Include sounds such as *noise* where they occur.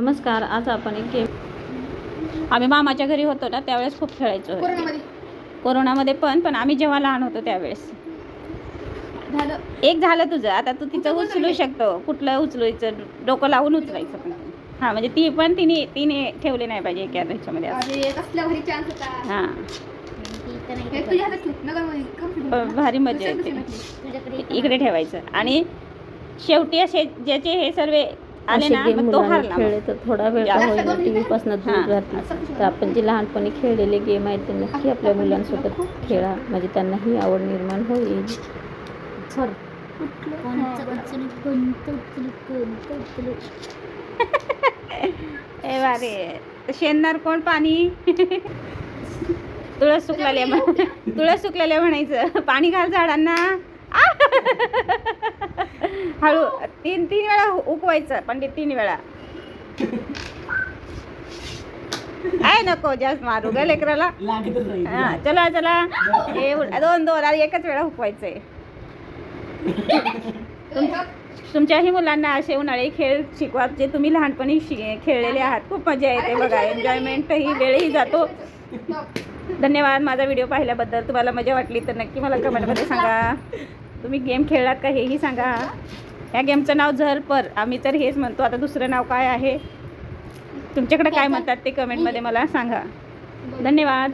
नमस्कार आज आपण एक गेम आम्ही मामाच्या घरी होतो ना त्यावेळेस खूप खेळायचो. कोरोनामध्ये. पण पण आम्ही जेव्हा लहान होतो त्यावेळेस. एक झालं तुझं. आता तू तिचं उचलू शकतो. कुठलं उचलायचं? डोकं लावून उचलायचं पण. हां म्हणजे ती पण तिने तिने ठेवले नाही पाहिजे एका ह्याच्यामध्ये हां. भारी मजा येते. इकडे ठेवायचं. आणि शेवटी असे ज्याचे हे सर्व आले असे ना गेम मग तो मुलांना हारला मग. खेळले तर थोडा वेळ का होईना टी व्ही मिनिटं. पासून दूर. राहतील तर आपण जे लहानपणी खेळलेले गेम आहेत ते नक्की आपल्या मुलांसोबत खेळा म्हणजे त्यांनाही आवड निर्माण होईल ए शेणणार कोण पाणी तुळस सुकलेल्या म्हण- *laughs* तुळस सुकलेल्या म्हणायचं पाणी घाल झाडांना! हळू तीन तीन वेळा उकवायचं पण ते तीन वेळा. आहे नको जास्त मारू ग लेकराला. हा चला चला. हे दोन दोन आणि एकच वेळा हुकवायचंय तुमच्याही मुलांना असे उन्हाळी खेळ शिकवा जे तुम्ही लहानपणी खेळलेले आहात. खूप मजा येते बघा. एन्जॉयमेंट ही वेळही जातो. धन्यवाद. माझा व्हिडिओ पाहिल्याबद्दल तुम्हाला मजा वाटली तर नक्की मला कमेंटमध्ये सांगा. तुम्ही गेम खेळलात का हेही सांगा. या गेमचं नाव झरपर आम्ही तर हेच म्हणतो. आता दुसरं नाव काय आहे? तुमच्याकडे काय म्हणतात ते कमेंटमध्ये मला सांगा. धन्यवाद.